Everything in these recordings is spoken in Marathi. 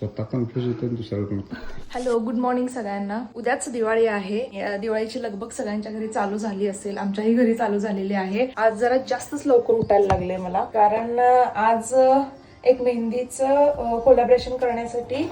स्वतः कन्फ्युज होते दुसऱ्याला पण हॅलो गुड मॉर्निंग सगळ्यांना. उद्याच दिवाळी आहे. या दिवाळीची लगबग सगळ्यांच्या घरी चालू झाली असेल. आमच्याही घरी चालू झालेली आहे. आज जरा जास्तच लवकर उठायला लागले मला. कारण आज एक मेहंदीचं कोलॅबरेशन करण्यासाठी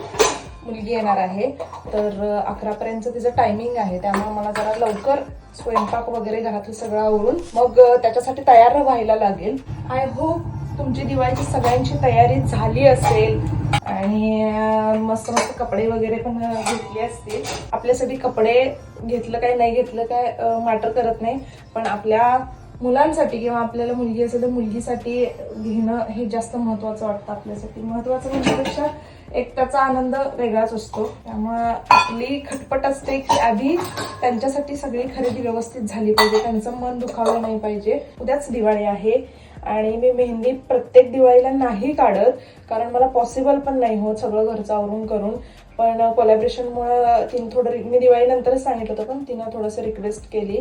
मुलगी येणार आहे. तर अकरा पर्यंत तिचं टायमिंग आहे. त्यामुळे मला जरा लवकर स्वयंपाक वगैरे घरातलं सगळं आवरून मग त्याच्यासाठी तयार व्हायला लागेल. आय होप तुमची दिवाळीची सगळ्यांची तयारी झाली असेल आणि मस्त मस्त कपडे वगैरे पण घेतले असतील. आपल्यासाठी कपडे घेतलं काय नाही घेतलं काय मॅटर करत नाही. पण आपल्या मुलांसाठी किंवा आपल्याला मुलगी असेल तर मुलगीसाठी घेणं हे जास्त महत्वाचं वाटतं आपल्यासाठी. महत्वाचं म्हणण्यापेक्षा एक त्याचा आनंद वेगळाच असतो. त्यामुळं आपली खटपट असते की आधी त्यांच्यासाठी सगळी खरेदी व्यवस्थित झाली पाहिजे. त्यांचं मन दुखावलं नाही पाहिजे. उद्याच दिवाळी आहे. आणि मी मेहंदी प्रत्येक दिवाळीला नाही काढत कारण मला पॉसिबल पण नाही होत सगळं घरचं आवरून करून. पण कोलॅबरेशनमुळं तिने थोडं मी दिवाळीनंतरच सांगितलं होतं पण तिनं थोडंसं रिक्वेस्ट केली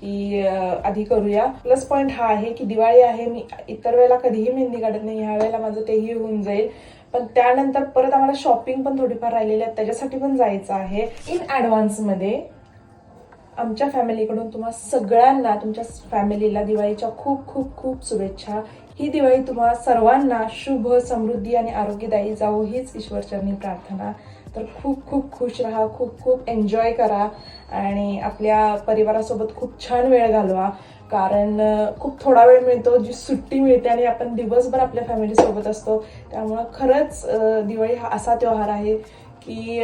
की आधी करूया. प्लस पॉईंट हा आहे की दिवाळी आहे मी इतर वेळेला कधीही मेहंदी काढत नाही ह्या वेळेला माझं तेही होऊन जाईल. पण त्यानंतर परत आम्हाला शॉपिंग पण थोडीफार राहिलेली आहे त्याच्यासाठी पण जायचं आहे. इन ॲडव्हान्समध्ये आमच्या फॅमिलीकडून तुम्हा सगळ्यांना तुमच्या फॅमिलीला दिवाळीच्या खूप खूप खूप शुभेच्छा. ही दिवाळी तुम्हा सर्वांना शुभ समृद्धी आणि आरोग्यदायी जावो हीच ईश्वरचरणी प्रार्थना. तर खूप खूप खुश राहा खूप खूप एन्जॉय करा आणि आपल्या परिवारासोबत खूप छान वेळ घालवा. कारण खूप थोडा वेळ मिळतो जी सुट्टी मिळते आणि आपण दिवसभर आपल्या फॅमिलीसोबत असतो. त्यामुळं खरंच दिवाळी हा असा त्योहार आहे की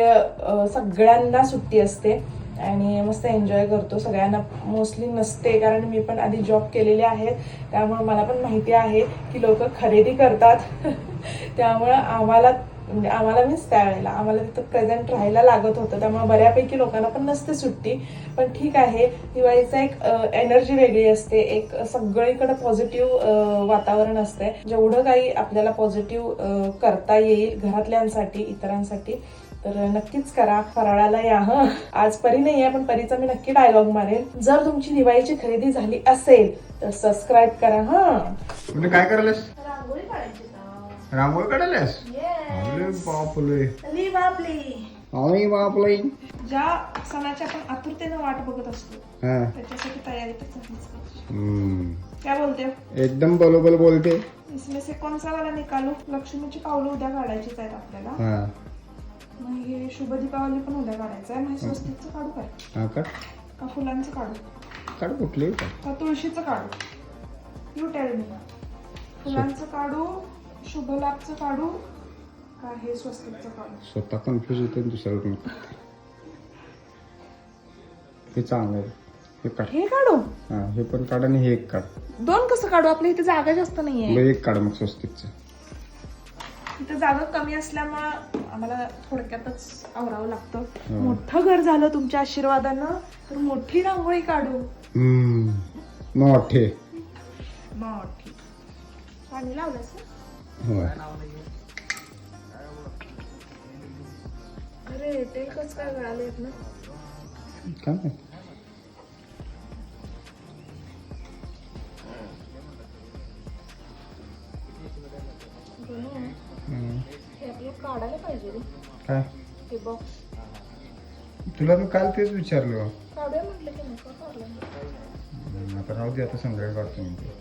सगळ्यांना सुट्टी असते. आणि मस्त एन्जॉय करतो. सगळ्यांना मोस्टली नसते कारण मी पण आधी जॉब केलेले आहेत. त्यामुळे मला पण माहिती आहे की लोक खरेदी करतात. त्यामुळं आम्हाला म्हणजे आम्हाला मीच त्यावेळेला आम्हाला तिथं प्रेझेंट राहायला लागत होतं. त्यामुळे बऱ्यापैकी लोकांना पण नसते सुट्टी. पण ठीक आहे दिवाळीचा एक एनर्जी वेगळी असते. एक सगळीकडे पॉझिटिव्ह वातावरण असते जेवढं काही आपल्याला पॉझिटिव्ह करता येईल घरातल्यांसाठी इतरांसाठी तर नक्कीच करा फराळाला या हं आज परी नाही आहे पण परीचा मी नक्की डायलॉग मारेन. जर तुमची दिवाळीची खरेदी झाली असेल तर सबस्क्राईब करा हा. म्हणजे काय करायलास? रांगोळी काढायची रांगोळी काढायलास? अरे बापले बापली. अरे बापले. ज्या सणाची आपण आतुरतेनं वाट बघत असतो हा. त्याच्यासाठी तयारी. काय बोलते? एकदम बरोबर बोलते. इसमें से कौन सा वाला निकालू? लक्ष्मीची पावलं उद्या काढायचीच आहेत आपल्याला. हा. मग हे शुभ दीपावली पण उद्या काढायचं आहे मग स्वस्तिकचं काढू काय हा का? फुलांचं काढू? काढ कुठली? का तुळशीचं काढू? यू टेल मी फुलांचं काढू शुभ लाभचं काढू का हे स्वस्तिकचं काढू? स्वतः कन्फ्युज होते आणि दुसऱ्याला पण हे चांगलं आहे. हे काढ. हे काढू? हा हे पण काढ आणि हे एक काढ. दोन कसं काढू? आपल्या इथे जागा जास्त नाहीये. बरं, एक काढ मग स्वस्तिकचं. इथे जागा कमी असल्यामुळं आम्हाला थोडक्यातच आवरावं लागतं. मोठं घर झालं तुमच्या आशीर्वादानं तर मोठी रांगोळी काढू. मोठे मोठी पाणी? होय अरे ते कस काय गळाले ना काय माहीत? काढायला पाहिजे काय बॉक्स तुला मी काल तेच विचारलं काढूया म्हटलं की नको काढलं हम्म, आता राहू दे आता संध्याकाळी काढतो मी ते.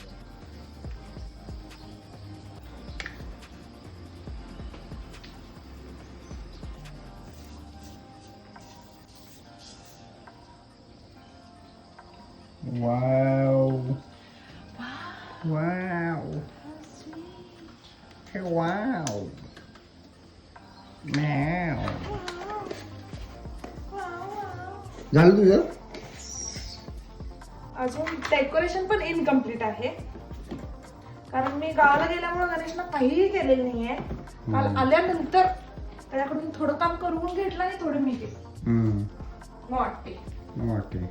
Wow. Wow. Hey, wow. Meow. झालं तुझं? अजून डेकोरेशन पण इनकम्प्लीट आहे. कारण मी गावाला गेल्यामुळे गणेशना काहीही केलेलं नाहीये. काल. आल्यानंतर त्याच्याकडून थोडं काम करून घेतलं आणि थोडं मी केलं. हम्म. मग वाटते वाटे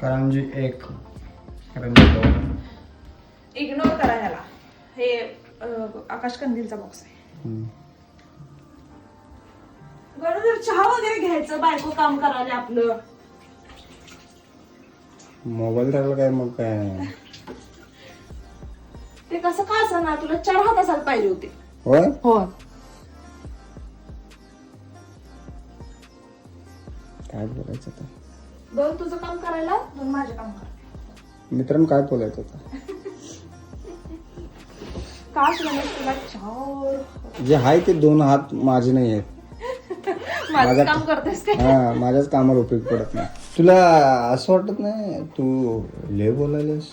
करंजी एक. करंजी दोन. इग्नोर करा ह्याला. हे आकाश कंदीलचा बॉक्स आहे. गणोदर चहा वगैरे घ्यायचं बायको काम करायला आपलं. मोबाईल टाकला काय मग काय? ते कसं का असं ना तुला चार हात असायला पाहिजे होते. होय? हो काय बोलायचं आता? दोन तुझं काम करायला दोन माझं काम कर. मित्रांनो काय बोलायचं आता? का गणेश तुला चार जे आहे ते दोन हात माझे नाही आहेत. माझं काम करतेस काय? हा माझ्याच कामाला उपयोग पडत नाही. तुला असं वाटत नाही तू लय बोलायलास?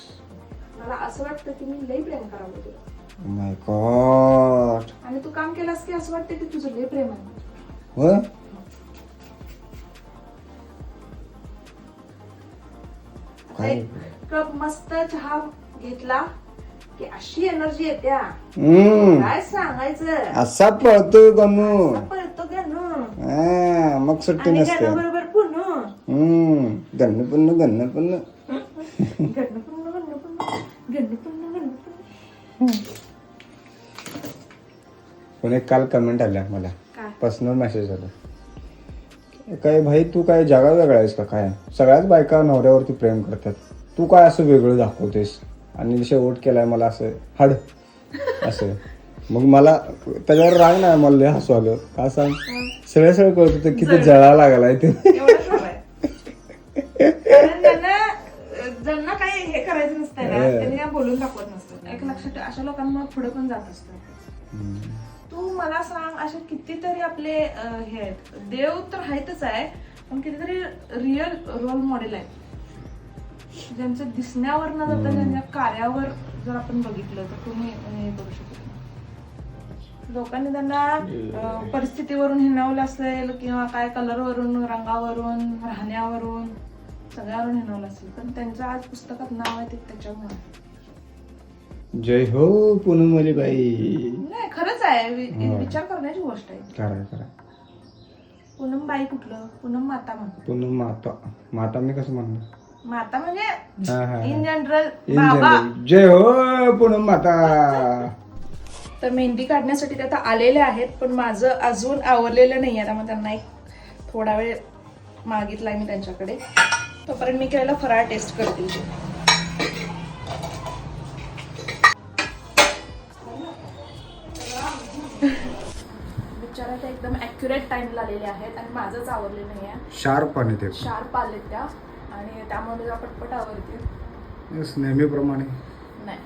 मला असं वाटतं की मी लई प्रेम करावं तुला. माय गॉड आणि तू काम केलास की असं वाटतं की तुझं लई प्रेम आहे. आता एक कप मस्त चहा घेतला. अशी एनर्जी येत्या हम्म. काय सांगायचं? असा पळतोय गणू पळतो गणू हा, मग सुट्टी आणि नसते. गणू बरोबर पुनू हम्म. गन्न पुन्न गन्न पुन्न गणू पुन्नू गणू पुन्नू गणू पुन्नू गणू पुन्नू पण एक काल कमेंट आल्या मला. काय? पर्सनल मेसेज आला. काय भाई तू काय जागा वेगळा आहेस का? काय? सगळ्याच बायका नवऱ्यावरती प्रेम करतात. तू काय असं वेगळं दाखवतेस? आणि शेवट केलाय मला असं हाड. असं. मग मला त्याच्यावर राग नाही मला लय हसू आलं. का सांग? सगळं सगळं कळत होतं किती जळा लागलाय ते. ज्यांना काही हे करायचं नसतंय ना. त्यांनी काय बोलून दाखवत नसतं एक लक्षात अशा लोकांना पुढे पण जात असतं तू मला सांग असे कितीतरी आपले हे आहेत. देव तर आहेतच आहे पण कितीतरी रिअल रोल मॉडेल आहेत. ज्यांच्या दिसण्यावर न जाता ज्यांच्या कार्यावर जर आपण बघितलं तर तुम्ही हे करू शकत. लोकांनी त्यांना परिस्थितीवरून हिनवलं असेल किंवा काय कलरवरून रंगावरून राहण्यावरून सगळ्यावरून हिनवलं असेल पण त्यांचं आज पुस्तकात नाव आहे ते त्याच्यामुळे. जय हो पुनमली बाई नाही खरंच आहे. हो. विचार करण्याची गोष्ट आहे. पूनम बाई कुठलं? पूनम माता म्हण पुनम माता. माता मी कसं म्हणणार? माता म्हणजे हा, हा, हा. इन जनरल बाबा. जय हो पूनम माता. तर मेहंदी काढण्यासाठी ते आता आलेले आहेत पण माझं अजून आवरलेलं नाही आहे. त्यामुळे त्यांना एक थोडा वेळ मागितलाय मी त्यांच्याकडे. तोपर्यंत मी केलेला फराळ टेस्ट करते. बिचारा एकदम ॲक्युरेट टाइमला आलेले आहेत आणि माझंच आवरलेलं नाही आहे. शार्प आणि ते. शार्प आलेत त्या. आणि त्यामुळे जरा पटपट आवरते Yes, नेहमीप्रमाणे. नाही.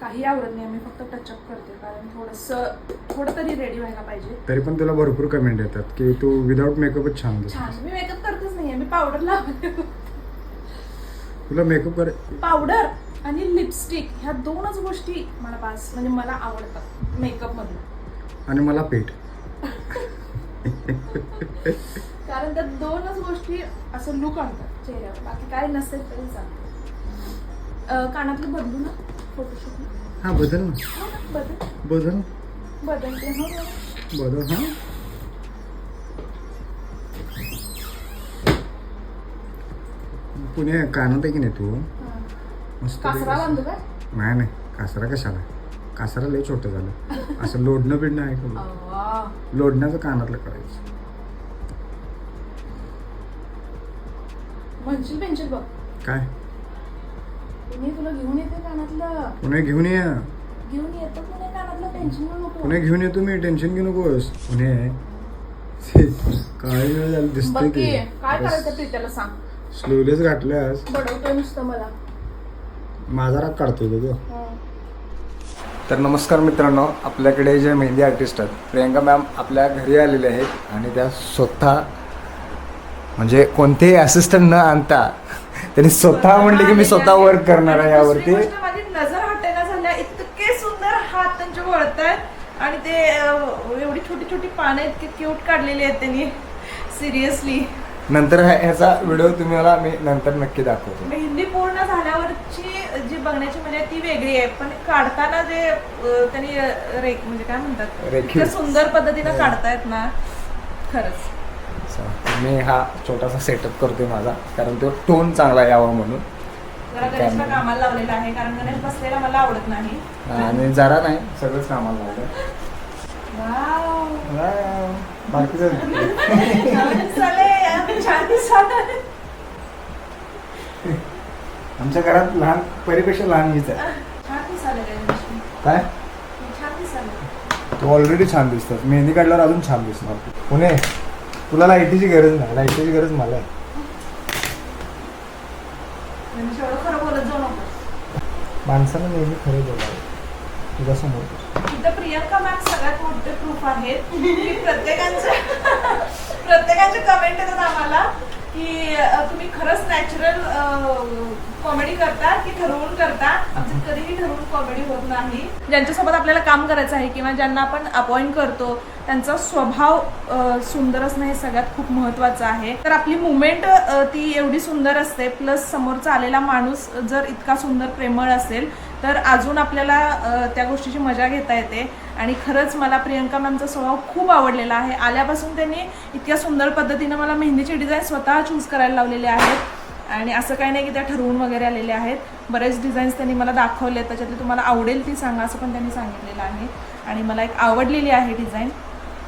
काही आवडत नाही मी फक्त टचअप करते कारण थोडंसं थोडं तरी रेडी व्हायला पाहिजे. तरी पण तुला भरपूर कमेंट येतात की तू विदाऊट मेकअपच छान छान मी मेकअप करतच नाहीये मी पावडर लावते. तुला मेकअप कर पावडर आणि लिपस्टिक ह्या दोनच गोष्टी मला पास म्हणजे मला आवडतात मेकअप मधून. आणि मला पेट. कारण त्या दोनच गोष्टी असं लुक आणतात चेहऱ्यावर. बाकी काय नसेल तरी चालतं. कानातलं बदलू ना? फोटोशूट हा बदल ना. बदल. बदल. बदलते हो हो. बदल हा. पुणे कानात आहे की नाही तू? हा. मस्त कासरा बांधू काय? नाही नाही. कासरा कशाला? कासरा लय छोटं झालं. असं लोडणं बिडणं आहे का. लोडण्याचं कानातलं करायचं. म्हणशील पेन्शिल बघ. काय? पुणे तुला घेऊन येते कानातलं. पुणे घेऊन ये. घेऊन येतो पुणे कानातलं टेन्शन नको. पुणे घेऊन येतो मी टेन्शन घेऊ नकोस. पुणे काय वेळ झालं दिसतंय की ते काय करायचं प्रीत्याला सांग. स्लोलेच घातल्यास. बडवतोय नुसतं मला. माझा राग काढतोय ग तर नमस्कार मित्रांनो आपल्याकडे जे मेहंदी आर्टिस्ट आहेत प्रियंका मॅम आपल्या घरी आलेले आहेत आणि त्या स्वतः म्हणजे कोणतेही असिस्टंट न आणता त्यांनी स्वतः म्हणले की मी स्वतः वर्क करणार आहे यावरती. माझी नजर हटेना झाल्या. इतके सुंदर हात त्यांचे वळत आहेत आणि ते अं, एवढी छोटी छोटी पानं इतके क्यूट काढलेली आहेत त्यांनी. सिरियसली नंतर ह्या- ह्याचा व्हिडिओ तुम्ही मला मी नंतर नक्की दाखवतो. मेहंदी पूर्ण झाल्यावरची जी बघण्याची मजा आहे ती वेगळी आहे. पण काढताना जे अं, त्यांनी अं, रेख म्हणजे काय म्हणतात? रेखीव. इतक्या सुंदर पद्धतीनं काढतायत ना खरंच. मी हा छोटासा सेटअप करतोय माझा कारण तो टोन चांगला यावा म्हणून. जरा गणेशला कामाला लावलेला आहे कारण गणेश बसलेला मला आवडत नाही. आणि जरा नाही सगळंच कामाला लागलं वाव. बाकीचं आमच्या घरात लहान परिपेक्षा लहान मीच आहे. काय? तू ऑलरेडी छान दिसतात मेहंदी काढल्यावर अजून छान दिसणार. पुणे तुला लाईटीची गरज नाही. लाईटीची गरज मला आहे. म्हणजे माणसानं नेहमी खरं बोलावं. तुझ्या तर प्रियंका मॅम सगळ्यात मोठे प्रूफ आहेत. की प्रत्येकांचे प्रत्येकाचे कमेंट येतात आम्हाला की तुम्ही खरंच नॅचरल कॉमेडी करता की ठरवून करता? आमचं कधीही ठरवून कॉमेडी होत नाही. ज्यांच्यासोबत आपल्याला काम करायचं आहे किंवा ज्यांना आपण अपॉइंट करतो त्यांचा स्वभाव सुंदर असणं हे सगळ्यात खूप महत्त्वाचं आहे. तर आपली मुवमेंट ती एवढी सुंदर असते प्लस समोरचा आलेला माणूस जर इतका सुंदर प्रेमळ असेल तर अजून आपल्याला त्या गोष्टीची मजा घेता येते. आणि खरंच मला प्रियंका मॅमचा स्वभाव खूप आवडलेला आहे. आल्यापासून त्यांनी इतक्या सुंदर पद्धतीनं मला मेहंदीची डिझाईन स्वतः चूज करायला लावलेले आहेत. आणि असं काही नाही की त्या ठरवून वगैरे आलेले आहेत. बरेच डिझाईन्स त्यांनी मला दाखवले त्याच्यातली तुम्हाला आवडेल ती सांगा असं पण त्यांनी सांगितलेलं आहे. आणि मला एक आवडलेली आहे डिझाईन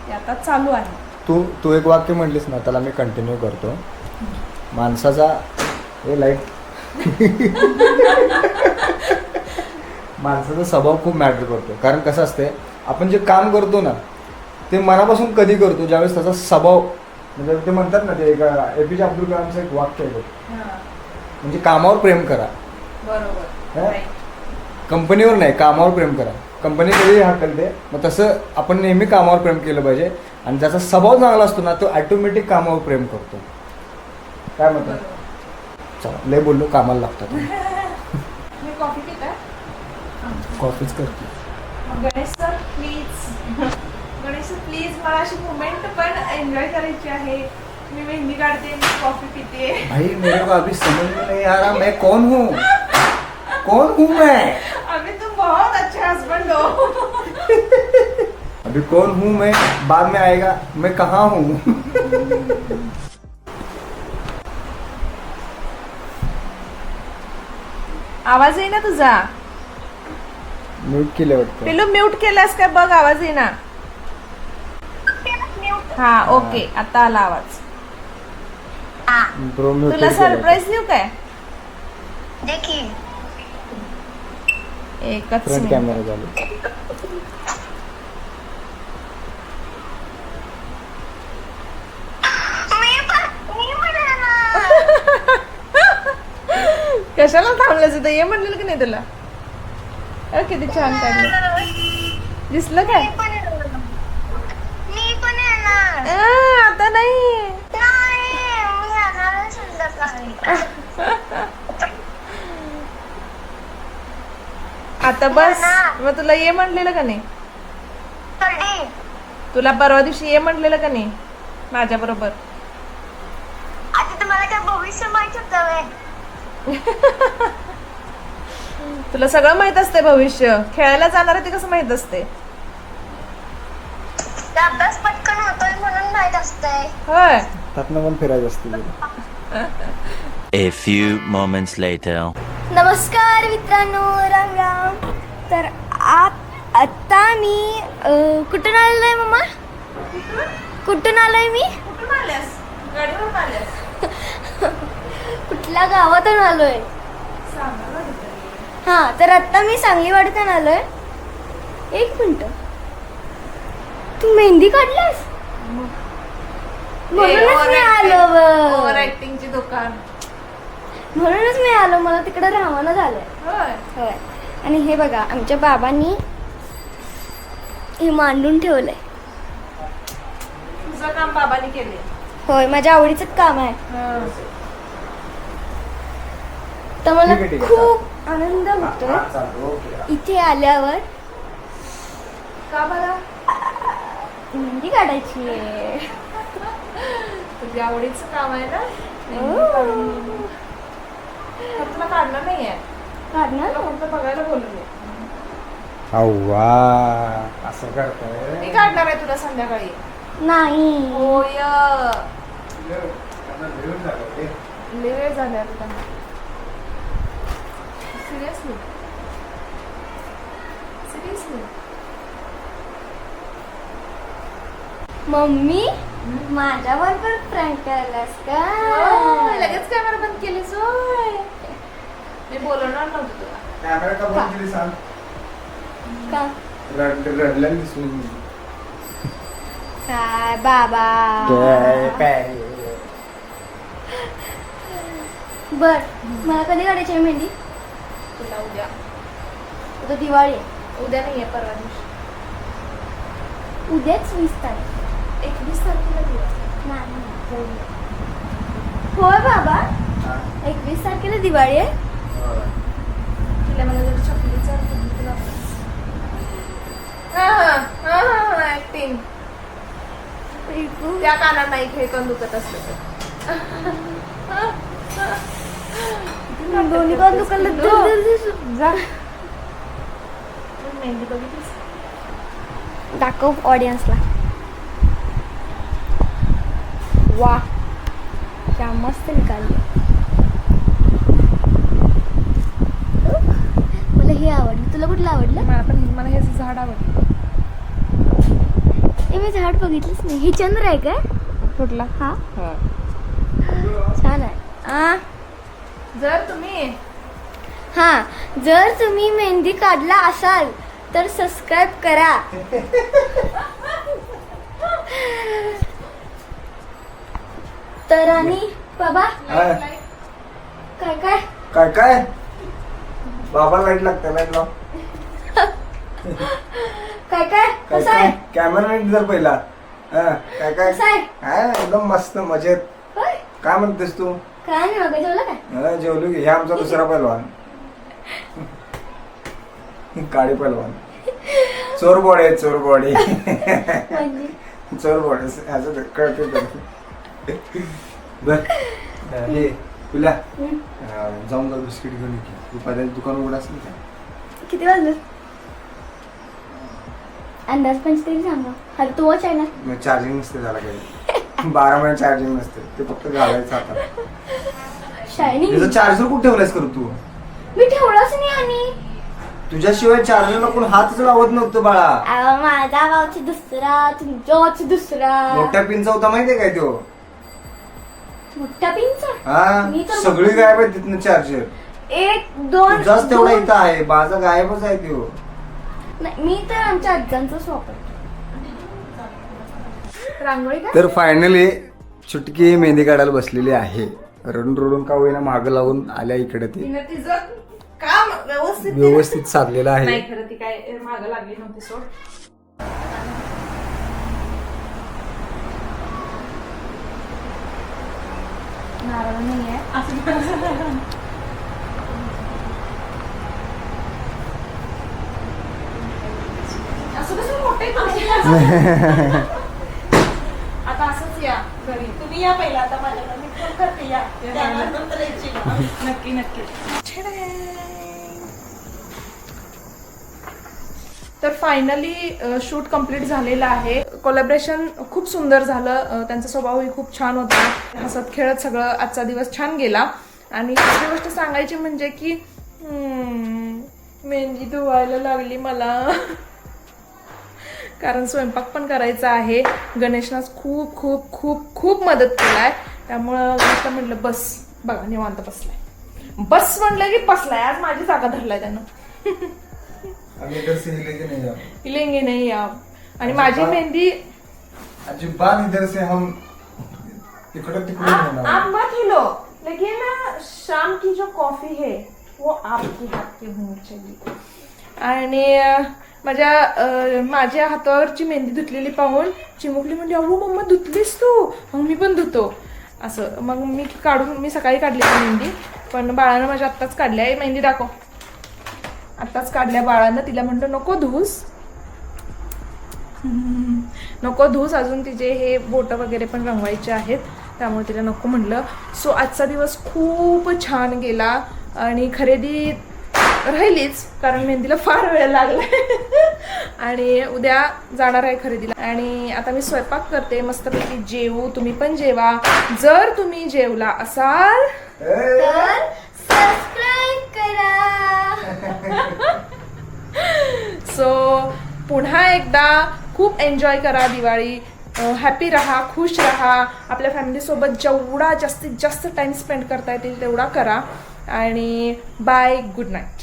ती आता चालू आहे. तू तू एक वाक्य म्हटलीस ना त्याला मी कंटिन्यू करतो. माणसाचा हे लाइट माणसाचा स्वभाव खूप मॅटर करतो. कारण कसं असते आपण जे काम करतो ना ते मनापासून कधी करतो? ज्यावेळेस त्याचा स्वभाव म्हणजे ते म्हणतात ना ते एक ए पी जे अब्दुल कलामचं एक वाक्य आहे. म्हणजे कामावर प्रेम करा. बरोबर? कंपनीवर नाही कामावर प्रेम करा. कंपनी कधी हाकलते मग तसं आपण नेहमी कामावर प्रेम केलं पाहिजे. आणि ज्याचा स्वभाव चांगला असतो ना तो ऑटोमॅटिक कामावर प्रेम करतो. काय म्हणतात चला लय बोललो कामाला लागतात. मी कॉफी पिता. कॉफीच करतो Ganesh sir please Ganesh sir please मला अशी मुमेंट पण एन्जॉय करायची आहे. मी मेहंदी काढते कॉफी पिते. भाई मेरे को अभी समझ में नहीं आ रहा मैं कौन हूँ? कौन हूँ मैं? अभी तुम बहुत अच्छे हस्बैंड हो। अभी कौन हूँ मैं? बाद में आएगा। मैं कहाँ हूँ? आवाज येईना तुझा? म्यूट केलं वाटतं. पिलू म्यूट केलास काय बघ आवाज येईना. हा ओके आता आला आवाज. ब्रो म्यूट तुला सरप्राईज देऊ काय? देखी. एकच फ्रंट. कॅमेरा चालू. कशाला थांबलं तिथं ये म्हणलेलं की नाही तुला अरे किती छान काढलं दिसलं काय मी पण येणार. मी पण येणार आ, आता नाही नाही मी येणार आहे संध्याकाळी आता बस. मग तुला ये म्हणलेलं का नाही? तुला परवा दिवशी ये म्हणलेलं का नाही? माझ्या बरोबर. आता तुम्हाला काय भविष्य माहीत होतं व्हय? तुला सगळं माहीत असते भविष्य. खेळायला जाणार आहे ते कसं माहीत असते ते अभ्यास पटकन होतोय म्हणून माहीत असतंय. होय. त्यातनं पण फिरायचं असते. A few moments later. नमस्कार मित्रांनो राम राम. तर आत आता मी अं, कुठून आलोय मम्मा कुठून मी? आल्यास? गाडीवरून आल्यास. कुठल्या गावातून आलोय? हा तर आता मी सांगलीवाडीतून आलोय. एक मिनिट. तू मेहंदी काढलास? म्हणूनच मी आलो ओव्हर बघ. ऍक्टिंगची दुकान. म्हणूनच मी आलो मला तिकडे राहावं झालंय. होय. होय. आणि हे बघा आमच्या बाबांनी हे मांडून ठेवलंय. तुझं काम बाबांनी केले होय माझ्या आवडीचंच काम आहे. तर मला ठीक आहे, ठीक आहे, खूप आनंद होतोय. इथे आल्यावर का बरं? मेहंदी काढायची आहे. तुझ्या आवडीचं काम आहे ना? हो. तर तुला काढणार नाहीये. काढणार? तुला फक्त बघायला बोलवले अव्वा असं करताय? मी काढणार आहे तुला संध्याकाळी. नाही. होय. लय वेळ झालाय तुला सिरियसली सिरियसली मम्मी? माझ्या बरोबर प्रँक करायलास का? लगेच कॅमेरा बंद केलीस होय. मी बोलवणार नव्हतं तुला. कॅमेरा का बंद केली सांग. का? रड रडल्या दिसून काय बाबा? बर मला कधी काढायची आहे मेहंदी? तुला उद्या. उद्या दिवाळी आहे. उद्या नाही आहे परवा दिवशी. उद्याच वीस तारीख एकवीस तारखेला दिवस नाही, नाही होय बाबा. एकवीस तारखेला दिवाळी आहे. तिला मला जर हा हा हा हा हा ऍक्टिंग त्या कानात नाही खेळकन दुखत असलं तर. दोन्ही पण जा. मेहंदी बघितलीस? दाखव ऑडियन्सला वा. क्या मस्त निकाली. मला हे आवडलं. तुला कुठलं आवडलं? मला पण मला हे झाड आवडलं. ए मी झाड बघितलंच नाही. हे चंद्र आहे काय कुठला? हा. छान आहे. आ? जर तुम्ही हा. जर तुम्ही मेहंदी काढला असाल तर सबस्क्राईब करा. तर आणि बाबा? काय काय काय? काय काय? बाबा लाइट लागते लाइट लाव. काय काय? काय कसं काय? आहे कॅमेरा नीट जर पहिला. हा, काय काय? कसं आहे? काय एकदम मस्त मजेत. होय? काय म्हणतेस तू? काय नाही जेवलं काय? हा, जेवलो की. हे आमचा दुसरा पैलवान काळी पैलवान चोर बॉडी चोर बॉडी म्हणजे? चोर बॉडी असं कळते तर बर. हे तुला हम्म. जाऊन जाऊ बिस्किट घेऊन ये की. दुपारी दुकान उघड असेल का? किती वाजलं? अंदाज पंच तरी सांगा. तो वॉच आहे ना. मग चार्जिंग नसते झाला काही. बारा महिने चार्जिंग नसते. ते फक्त घालायचं आता. शायनिंग त्याचं चार्जर कुठे ठेवलायस करू तू? मी ठेवलाच नाही आणि. तुझ्याशिवाय चार्जरला कोण हातच लावत नव्हतं बाळा. अहो, माझा वावची दुसरा तुमच्या दुसरा. मोठ्या पिनचा होता माहितीये काय तो? मोठ्या पिनचा हा मी तर सगळी गायब आहे तिथनं चार्जर एक दोन तुझाच तेवढा दोन- इथं आहे माझा गायबच आहे तो नाही, मी तर आमच्या आजांचाच वापर रांगोळी काय तर फायनली चुटकी मेहंदी काढायला बसलेली आहे. रडून रडून का होईना माग लावून आल्या इकडे ती. तिनं तिचं काम व्यवस्थित व्यवस्थित साधलेलं नाही आहे खरं ती काय माग लागली नव्हती सोड. नारळ नाही आहे असं कसं मोठे आता असंच या घरी. तुम्ही या पहिला आता माझ्याकडे. मी फोन करते. या. त्यानंतर यायची. नक्की नक्की. तर फायनली शूट कंप्लीट झालेलं आहे. कोलॅबरेशन खूप सुंदर झालं. त्यांचा स्वभावही खूप छान होता. हसत खेळत सगळं आजचा दिवस छान गेला. आणि दुसरी गोष्ट सांगायची म्हणजे की मेहंदी धुवायला लागली मला. कारण स्वयंपाक पण करायचा आहे. गणेशनाच खूप खूप खूप खूप मदत केलाय. त्यामुळं गणेशला म्हटलं बस बघा निवांत बसलाय. बस म्हणलं की बसलाय. आज माझी जागा धरलाय त्यानं. की नहीं जाओ. आणि माझी मेहंदी अजिबात इधर से हम तिकडं तिकडे आप, आप मत हिलो लेकिन शाम की जो कॉफी है वो आपकी हाथ की होनी चाहिए। आणि माझ्या माझ्या हातावरची मेहंदी धुतलेली पाहून चिमुकली म्हणजे अहो मम्मा धुतलीस तू? मग मी पण धुतो. असं. मग मी काढून मी सकाळी काढली ती मेहंदी. पण बाळानं माझ्या आत्ताच काढल्या "ए, मेहंदी दाखव. आत्ताच काढल्या बाळानं. तिला म्हणलं नको धुस नको धूस अजून तिचे हे बोट वगैरे पण रंगवायचे आहेत त्यामुळे तिला नको म्हणलं. सो आजचा दिवस खूप छान गेला आणि खरेदी राहिलीच कारण मेहंदीला फार वेळ लागला आणि उद्या जाणार आहे खरेदीला. आणि आता मी स्वयंपाक करते मस्तपैकी जेवू तुम्ही पण जेवा. जर तुम्ही जेवला असाल तर सबस्क्राईब करा. सो पुन्हा एकदा खूप एन्जॉय करा दिवाळी. हॅपी राहा खुश राहा. आपल्या फॅमिलीसोबत जेवढा जास्तीत जास्त टाईम स्पेंड करता येतील तेवढा करा. आणि बाय गुड नाईट